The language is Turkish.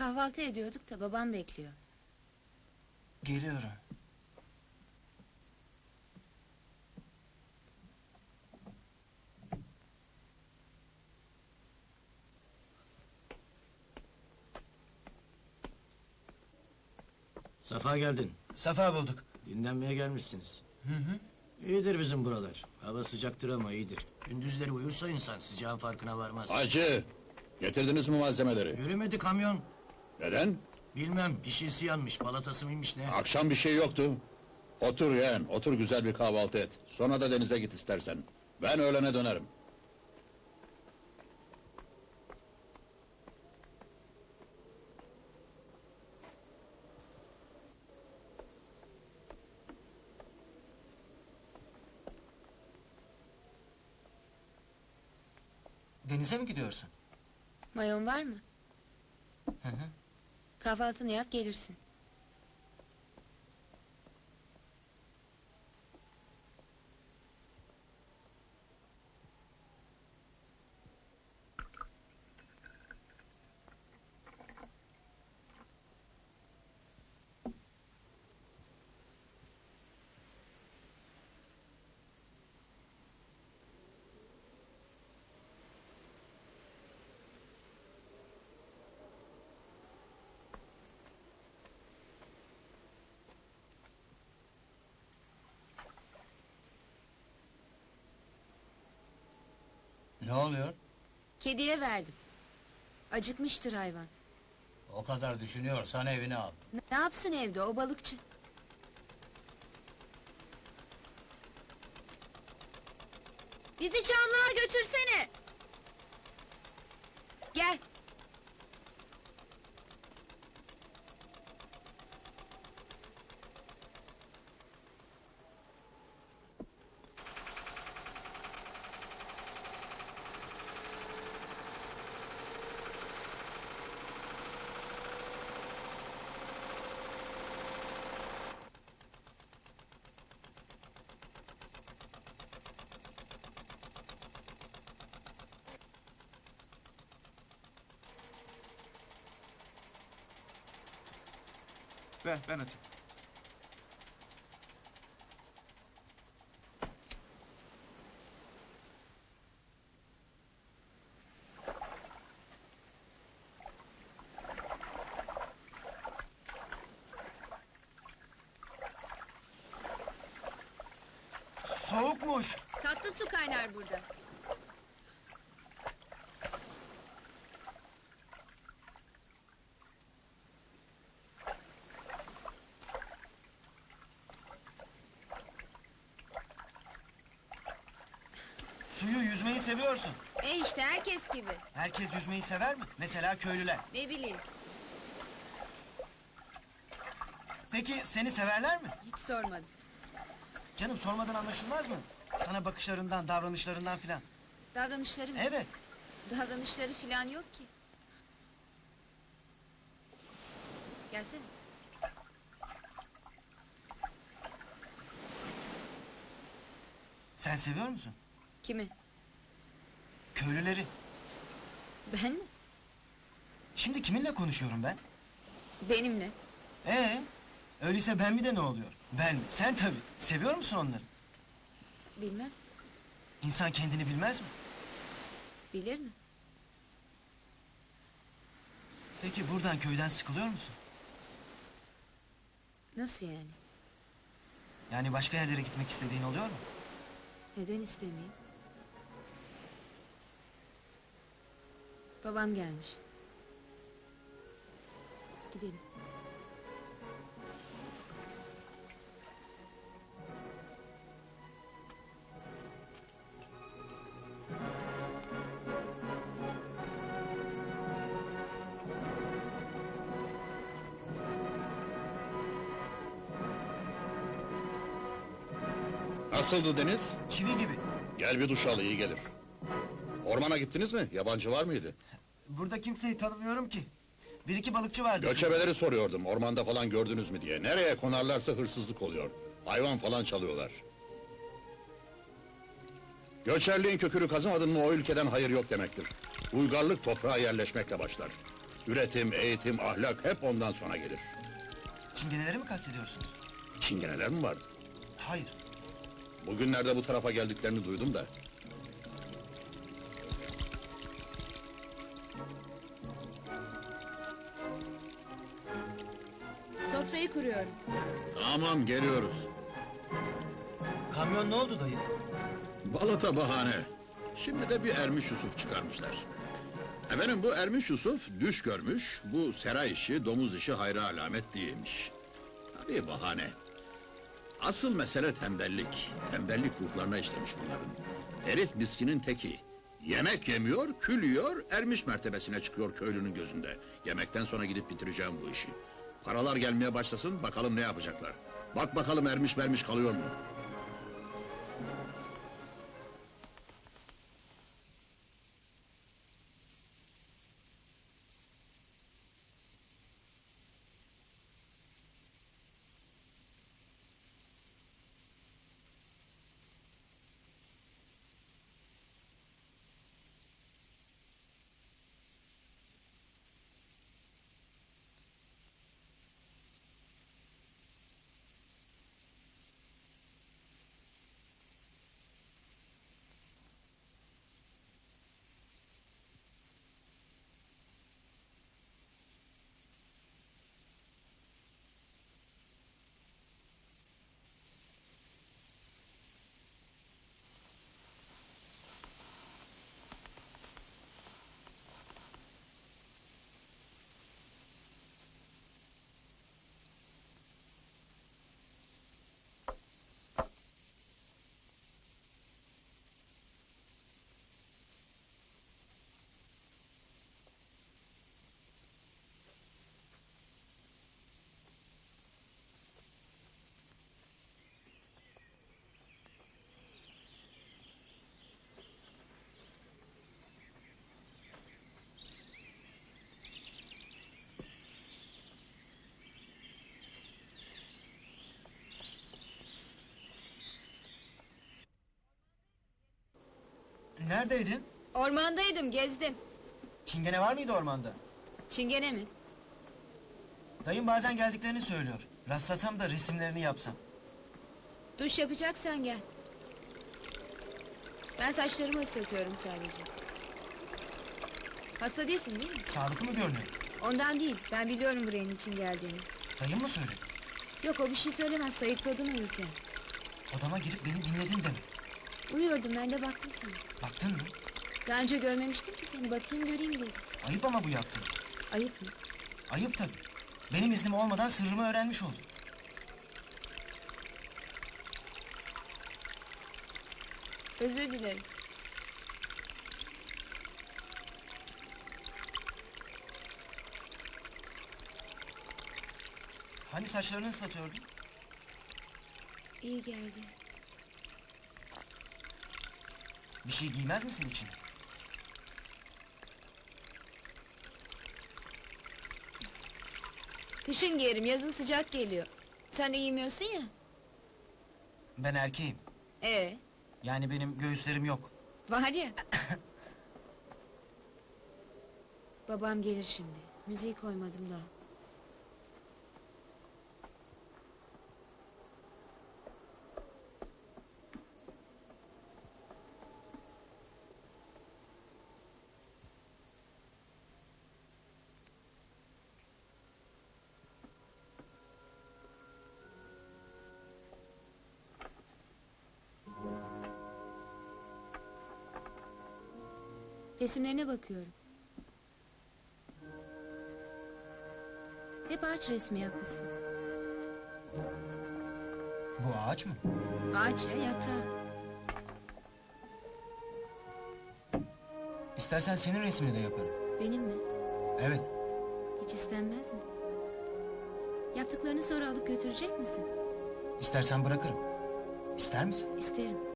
Kahvaltı ediyorduk da babam bekliyor. Geliyorum. Safa geldin. Safa bulduk. Dinlenmeye gelmişsiniz. Hı hı. İyidir bizim buralar. Hava sıcaktır ama iyidir. Gündüzleri uyursa insan sıcağın farkına varmaz. Hacı, getirdiniz mi malzemeleri? Yürümedi kamyon. Neden? Bilmem pişirsi yanmış, balatası mıymış ne? Akşam bir şey yoktu. Otur yeğen, otur güzel bir kahvaltı et. Sonra da denize git istersen. Ben öğlene dönerim. Denize mi gidiyorsun? Mayon var mı? Hı hı. Kahvaltını yap gelirsin. Ne oluyor? Kediye verdim. Acıkmıştır hayvan. O kadar düşünüyorsan evine al. Ne yapsın evde o balıkçı? Bizi camlığa götürsene. Gel. Ver, ben atayım. Soğukmuş. Tatlı su kaynar burada. Suyu yüzmeyi seviyorsun. E işte herkes gibi. Herkes yüzmeyi sever mi? Mesela köylüler. Ne bileyim Peki seni severler mi? hiç sormadım. Canım sormadan anlaşılmaz mı? Sana bakışlarından, davranışlarından filan. Davranışları mı? Evet. Davranışları falan yok ki. Gelsene. Sen seviyor musun? Kimi? Köylüleri. Ben mi? Şimdi kiminle konuşuyorum ben? Benimle. Ee, öyleyse ben mi de ne oluyor? Ben mi? Sen tabii. Seviyor musun onları? Bilmem. İnsan kendini bilmez mi? Bilir mi? Peki buradan köyden sıkılıyor musun? Nasıl yani? Yani başka yerlere gitmek istediğin oluyor mu? Neden istemeyeyim? Babam gelmiş. Gidelim. Nasıldı deniz? Çivi gibi. Gel bir duş al iyi gelir. Ormana gittiniz mi? Yabancı var mıydı? Burada kimseyi tanımıyorum ki. Bir iki balıkçı vardı. Göçebeleri soruyordum ormanda falan gördünüz mü diye. Nereye konarlarsa hırsızlık oluyor. Hayvan falan çalıyorlar. Göçerliğin kökünü kazımadın mı o ülkeden hayır yok demektir. Uygarlık toprağa yerleşmekle başlar. Üretim, eğitim, ahlak hep ondan sonra gelir. Çingeneleri mi kastediyorsunuz? Çingeneler mi vardı? Hayır. Bugünlerde bu tarafa geldiklerini duydum da. Sofrayı kuruyorum. Tamam geliyoruz. Kamyon ne oldu dayı? Balata bahane. Şimdi de bir Ermiş Yusuf çıkarmışlar. Efendim bu Ermiş Yusuf düş görmüş, bu sera işi, domuz işi hayra alamet değilmiş. Tabii bahane. Asıl mesele tembellik. Tembellik ruhlarına işlemiş bunların. Herif miskinin teki. Yemek yemiyor, kül yiyor, ermiş mertebesine çıkıyor köylünün gözünde. Yemekten sonra gidip bitireceğim bu işi. Paralar gelmeye başlasın, bakalım ne yapacaklar. Bak bakalım ermiş vermiş kalıyor mu? Neredeydin? Ormandaydım, gezdim. Çingene var mıydı ormanda? Çingene mi? Dayım bazen geldiklerini söylüyor. Rastlasam da resimlerini yapsam. Duş yapacaksan gel. Ben saçlarımı ıslatıyorum sadece. Hasta değilsin değil mi? Sağlıklı mı görünüyor? Ondan değil, ben biliyorum buraya için geldiğini. Dayım mı söyledi? Yok o bir şey söylemez, sayıkladın uyurken. Odama girip beni dinledin demek. Uyuyordum ben de baktım sana. Baktın mı? Daha önce görmemiştim ki seni, bakayım göreyim dedim. Ayıp ama bu yaptığın. Ayıp mı? Ayıp tabii. Benim iznim olmadan sırrımı öğrenmiş oldun. Özür dilerim. Hani saçlarını ıslatıyordun? İyi geldi. Bir şey giymez misin için? Kışın giyerim, yazın sıcak geliyor. Sen de giymiyorsun ya. Ben erkeğim. Ee, Yani benim göğüslerim yok. var ya. Babam gelir şimdi. Müziği koymadım daha. Resimlerine bakıyorum. Hep ağaç resmi yapmışsın. Bu ağaç mı? Ağaç ya yaprağı. İstersen senin resmini de yaparım. Benim mi? Evet. Hiç istenmez mi? Yaptıklarını sonra alıp götürecek misin? İstersen bırakırım. İster misin? İsterim.